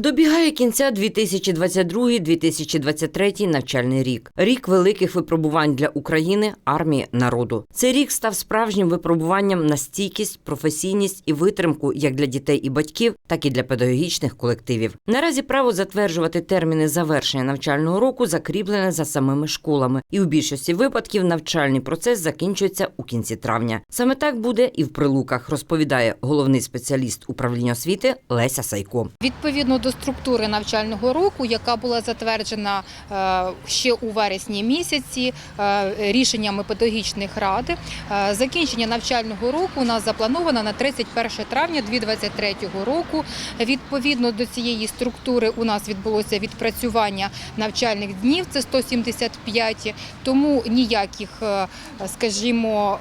Добігає кінця 2022-2023 навчальний рік. Рік великих випробувань для України, армії, народу. Цей рік став справжнім випробуванням на стійкість, професійність і витримку як для дітей і батьків, так і для педагогічних колективів. Наразі право затверджувати терміни завершення навчального року закріплене за самими школами, і у більшості випадків навчальний процес закінчується у кінці травня. Саме так буде і в прилуках, розповідає головний спеціаліст управління освіти Леся Сайко. Відповідно до структури навчального року, яка була затверджена е, ще у вересні місяці е, рішеннями педагогічних рад, е, закінчення навчального року у нас заплановано на 31 травня 2023 року. Відповідно до цієї структури у нас відбулося відпрацювання навчальних днів, це 175, тому ніяких, скажімо,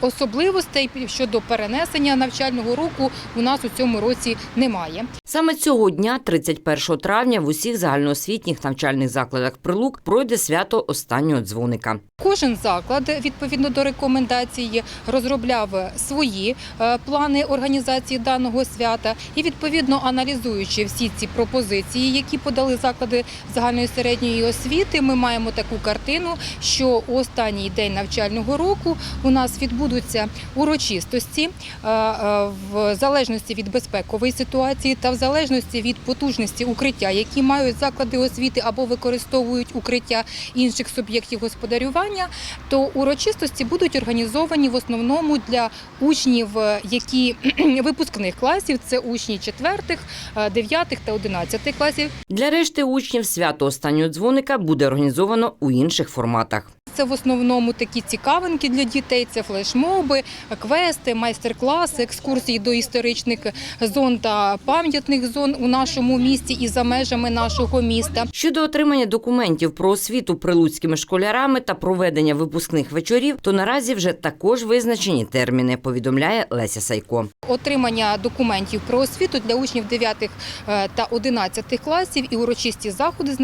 особливостей щодо перенесення навчального року у нас у цьому році немає. Саме цього дня, 31 травня, в усіх загальноосвітніх навчальних закладах прилук пройде свято останнього дзвоника. Кожен заклад відповідно до рекомендації розробляв свої е, плани організації даного свята і відповідно аналізуючи всі ці пропозиції, які подали заклади загальної середньої освіти, ми маємо таку картину, що у останній день навчального року у нас відбудуться урочистості е, е, в залежності від безпекової ситуації та в залежності від потужності укриття, які мають заклади освіти або використовують укриття інших суб'єктів господарювання, то урочистості будуть організовані в основному для учнів, е, які випускних класів, це учні 4, 9 та 11 класів. Для решти учнів свято останнього дзвоника буде організовано у інших форматах. Це в основному такі цікавинки для дітей. Це флешмоби, квести, майстер-класи, екскурсії до історичних зон та пам'ятних зон у нашому місті і за межами нашого міста. Щодо отримання документів про освіту прилуцькими школярами та проведення випускних вечорів, то наразі вже також визначені терміни, повідомляє Леся Сайко. Отримання документів про освіту для учнів 9 та 11 класів і урочисті заходи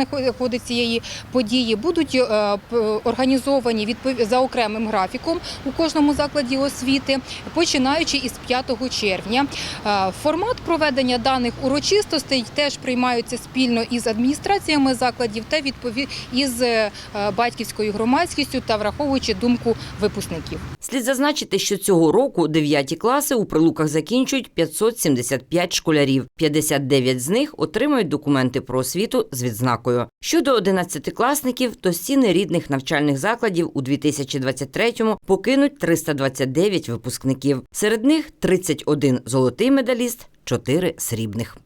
з цієї події будуть е, п- організовані за окремим графіком у кожному закладі освіти, починаючи із 5 червня. Е, Формат проведення даних урочистостей теж приймаються спільно із адміністраціями закладів та відпові- із е, батьківською громадськістю та враховуючи думку випускників. Слід зазначити, що цього року 9 класи у прилуках закінчують 575 школярів. 59 з них отримають документи про освіту з відзнакою. Щодо 11-класників, то стіни рідних навчальних закладів у 2023-му покинуть 329 випускників. Серед них 31 золотий медаліст, 4 срібних.